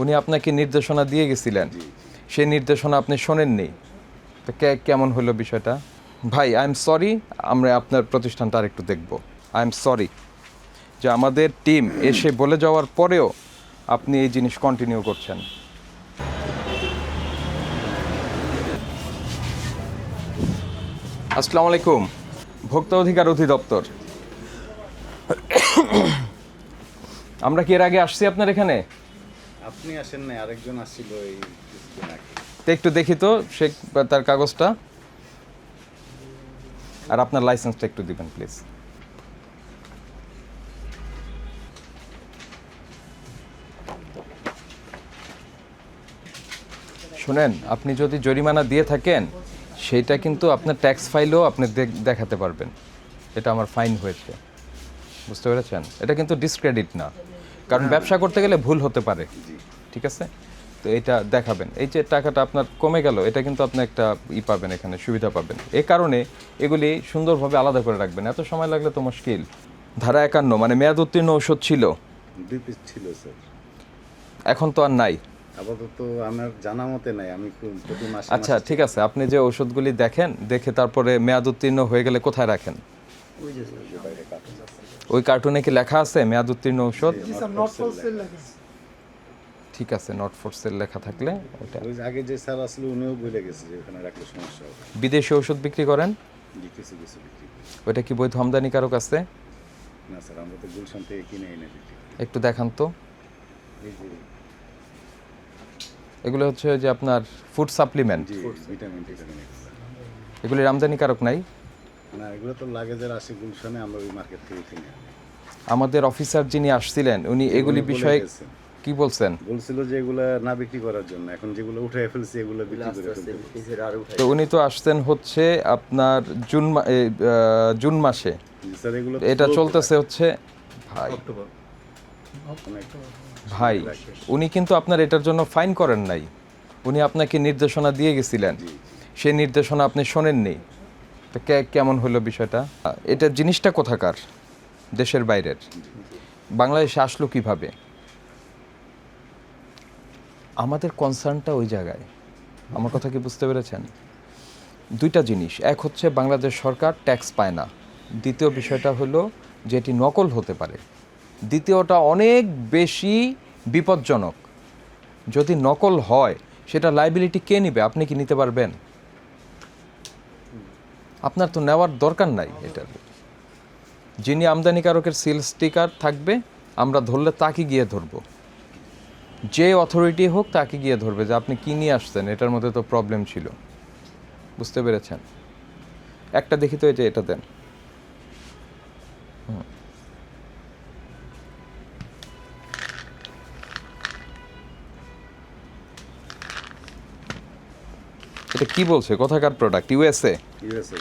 উনি আপনাকে নির্দেশনা দিয়ে গেছিলেন। সেই নির্দেশনা আপনি শোনেননি। তো কে- কেমন হলো বিষয়টা? ভাই আই এম সরি আমরা আপনার প্রতিষ্ঠানটা আরেকটু দেখব। আই এম সরি যে আমাদের টিম এসে বলে যাওয়ার পরেও আপনি এই জিনিস কন্টিনিউ করছেন। আসসালামু আলাইকুম ভোক্তা অধিকার অধিদপ্তর। আমরা কি এর আগে আসছি আপনার এখানে? আপনি আসেন নাই, আরেকজন আসছিল এই একটু দেখি তো, সে তার কাগজটা। আর আপনার লাইসেন্সটা একটু দিবেন, প্লিজ। শুনেন, আপনি যদি জরিমানা দিয়ে থাকেন, সেইটা কিন্তু আপনার ট্যাক্স ফাইলও আপনি দেখাতে পারবেন। এটা আমার ফাইন হয়েছে। বুঝতে পেরেছেন? এটা কিন্তু ডিসক্রেডিট না। কারণ ব্যবসা করতে গেলে ভুল হতে পারে। ঠিক আছে? তো এটা দেখাবেন। এই যে টাকাটা আপনার কমে গেল এটা কিন্তু আপনি একটা ই পাবেন এখানে সুবিধা পাবেন। এই কারণে এগুলি সুন্দরভাবে আলাদা করে রাখবেন। এত সময় লাগলে তো মুশকিল। ধারা একান্ন মানে মেয়াদ উত্তীর্ণ ঔষধ ছিল। দুই পিস ছিল স্যার। এখন তো আর নাই। আপাতত আমার জানা মতে নাই। আমি প্রতি মাসে আচ্ছা ঠিক আছে। আপনি যে ঔষধগুলি দেখেন দেখে তারপরে মেয়াদ উত্তীর্ণ হয়ে গেলে কোথায় রাখেন? বাইরে কাটুন আছে। ওই কার্টুনে কি লেখা আছে? মেয়াদ উত্তীর্ণ ঔষধ. ঠিক আছে নট ফর সেল লেখা থাকলে ওটা ওই আগে যে স্যার আসলে উনিও ভুলে গেছে যে ওখানে রাখলে সমস্যা হবে। বিদেশি ওষুধ বিক্রি করেন? জি কিছু কিছু বিক্রি করি। ওইটা কি বৈধ আমদানিকারক আছে? না স্যার আমরা তো গুলশান থেকে কিনে এনে বিক্রি একটু দেখান তো। এগুলো হচ্ছে যে আপনার ফুড সাপ্লিমেন্ট জি ভিটামিন টিটামিন এগুলো। এগুলির আমদানিকারক নাই? না এগুলো তো লাগেজের আসে গুলশানে আমরা ওই মার্কেট থেকে কিনে আনি। আমাদের অফিসার যিনি আসছিলেন উনি এগুলি বিষয়ে কি বলছেন? বলছিল যে এগুলা না বিক্রি করার জন্য। এখন যেগুলো উঠে ফেলছি এগুলো বিক্রি করে তো উনি তো আসছেন হচ্ছে আপনার জুন জুন মাসে। এটা চলতেছে হচ্ছে ভাই। ভাই উনি কিন্তু আপনার এটার জন্য ফাইন করেন নাই। উনি আপনাকে নির্দেশনা দিয়ে গেছিলেন। সেই নির্দেশনা আপনি শোনেননি। কেমন হলো বিষয়টা? এটা জিনিসটা কোথাকার? দেশের বাইরের? বাংলাদেশে আসলো কীভাবে? আমাদের কনসার্নটা ওই জায়গায়। আমার কথা কি বুঝতে পেরেছেন? দুইটা জিনিস। এক হচ্ছে বাংলাদেশ সরকার ট্যাক্স পায় না। দ্বিতীয় বিষয়টা হলো যে এটি নকল হতে পারে। দ্বিতীয়টা অনেক বেশি বিপজ্জনক। যদি নকল হয়, সেটা লাইবিলিটি কে নিবে? আপনি কি নিতে পারবেন? আপনার তো নেওয়ার দরকার নাই এটার। যিনি আমদানিকারকের সিল স্টিকার থাকবে, আমরা ধরলে তাকে গিয়ে ধরবো। যে অথরিটি হোক তাকে গিয়ে ধরবে যে আপনি কী নিয়ে আসতেন এটার মধ্যে তো প্রবলেম ছিল। বুঝতে পেরেছেন? একটা দেখি তো এটা এটা দেন। এটা কি বলছে? কোথাকার প্রোডাক্ট ইউএসএ ইউএসএ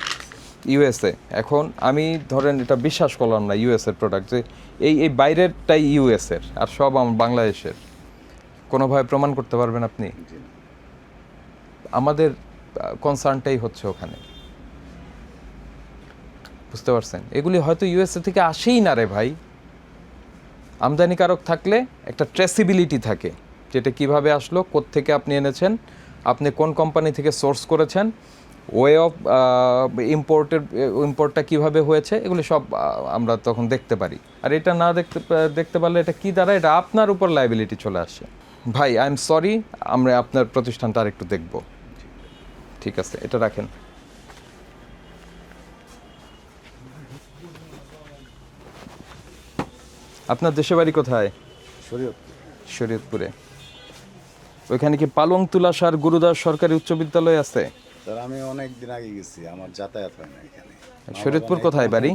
ইউএসএ এখন আমি ধরেন এটা বিশ্বাস করলাম না ইউএসএর প্রোডাক্ট যে এই এই বাইরেরটাই ইউএসের আর সব আমার বাংলাদেশের। কোনোভাবে প্রমাণ করতে পারবেন আপনি? আমাদের কনসার্নটাই হচ্ছে ওখানে। বুঝতে পারছেন? এগুলি হয়তো ইউএসএ থেকে আসেই না রে ভাই। আমদানিকারক থাকলে একটা ট্রেসিবিলিটি থাকে। যেটা কীভাবে আসলো থেকে আপনি এনেছেন আপনি কোন কোম্পানি থেকে সোর্স করেছেন? ওয়ে অফ ইম্পোর্টের ইম্পোর্টটা কীভাবে হয়েছে? এগুলি সব আমরা তখন দেখতে পারি। আর এটা না দেখতে দেখতে পারলে এটা কি দ্বারা? এটা আপনার উপর লাইবিলিটি চলে আসে। ভাই আই এম সরি আমরা আপনার প্রতিষ্ঠানটা আরেকটু দেখব। ঠিক আছে এটা রাখেন। আপনার দেশে বাড়ি কোথায়? শরীয়ত শরীয়তপুরে। ওইখানে কি পালং তুলাসার গুরুদাস সরকারি উচ্চ বিদ্যালয় আছে? স্যার আমি অনেক দিন আগে গেছি আমার যাতায়াত হয় না এখানে। শরীয়তপুর কোথায় বাড়ি?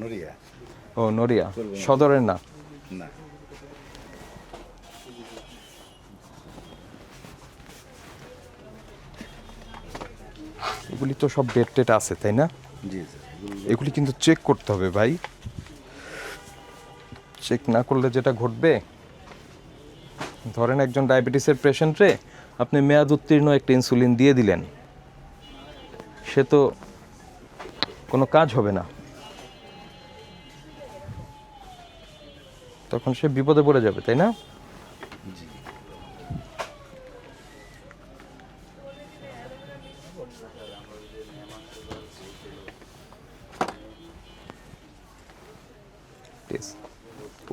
নড়িয়া। ও নড়িয়া। সদরের না? না। এগুলি তো সব ডেট টেট আছে তাই না? জি স্যার। এগুলি কিন্তু চেক করতে হবে ভাই। চেক না করলে যেটা ঘটবে ধরেন একজন ডায়াবেটিসের পেশেন্টরে আপনি মেয়াদ উত্তীর্ণ একটা ইনসুলিন দিয়ে দিলেন। সে তো কোনো কাজ হবে না। তখন সে বিপদে পড়ে যাবে, তাই না.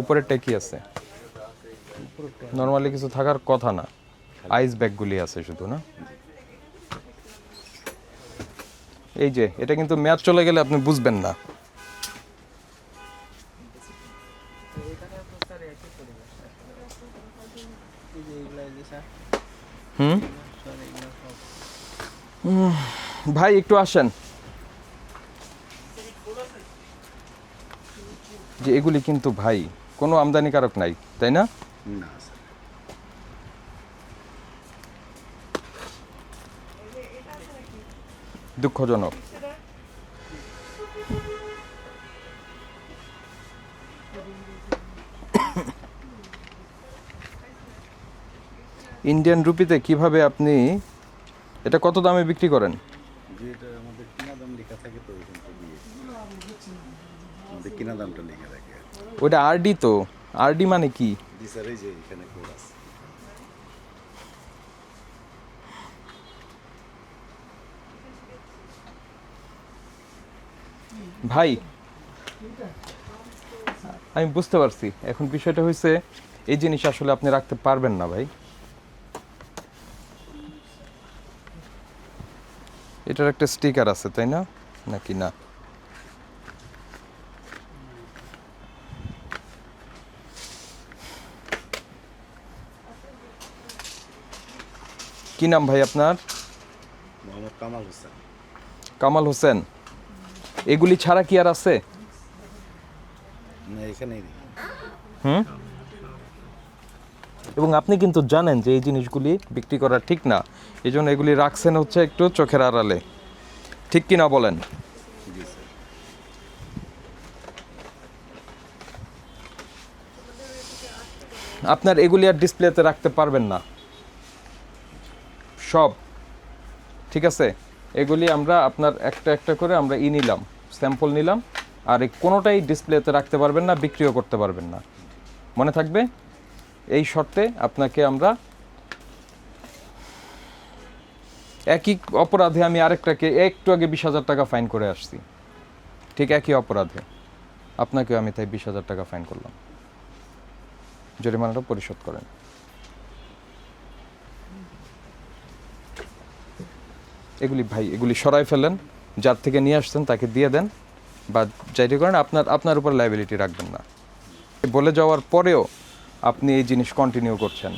উপরেরটা কি আছে? নর্মালি কিছু থাকার কথা না। আইস ব্যাগগুলি আছে শুধু, না? এই যে, এটা কিন্তু ম্যাচ চলে গেলে আপনি বুঝবেন না। ভাই, একটু আসেন। যে এগুলি কিন্তু ভাই, কোনো আমদানিকারক নাই, তাই না না স্যার দুঃখজনক। ইন্ডিয়ান রুপিতে কীভাবে আপনি এটা কত দামে বিক্রি করেন? ওটা আরডি তো? আরডি মানে কি? স্যার এই যে এখানে কোড আছে। ভাই আমি বুঝতে পারছি। এখন বিষয়টা হয়েছে এই জিনিস আসলে আপনি রাখতে পারবেন না ভাই। এটার একটা স্টিকার আছে তাই না? নাকি না? কি নাম ভাই আপনার? মোহাম্মদ কামাল হোসেন। কামাল হোসেন। এগুলি ছাড়া কি আর আছে? হুম? এবং আপনি কিন্তু জানেন যে এই জিনিসগুলি বিক্রি করা ঠিক না। এই জন্য এগুলি রাখছেন হচ্ছে একটু চোখের আড়ালে। ঠিক কি না বলেন? আপনার এগুলি আর ডিসপ্লেতে রাখতে পারবেন না। সব। ঠিক আছে? এগুলি আমরা আপনার একটা একটা করে আমরা ই নিলাম। স্যাম্পল নিলাম, আর এই কোনোটাই ডিসপ্লেতে রাখতে পারবেন না, বিক্রিও করতে পারবেন না। মনে থাকবে? এই শর্তে আপনাকে আমরা একই অপরাধে আমি আরেকটাকে একটু আগে বিশ হাজার টাকা ফাইন করে আসছি। ঠিক একই অপরাধে। আপনাকেও আমি তাই বিশ হাজার টাকা ফাইন করলাম। জরিমানাটা পরিশোধ করেন। এগুলি ভাই, এগুলি সরাই ফেলেন। যার থেকে নিয়ে আসছেন তাকে দিয়ে দেন, বা যাইটি করেন আপনার আপনার উপর লাইবিলিটি রাখবেন না। বলে যাওয়ার পরেও আপনি এই জিনিস কন্টিনিউ করছেন।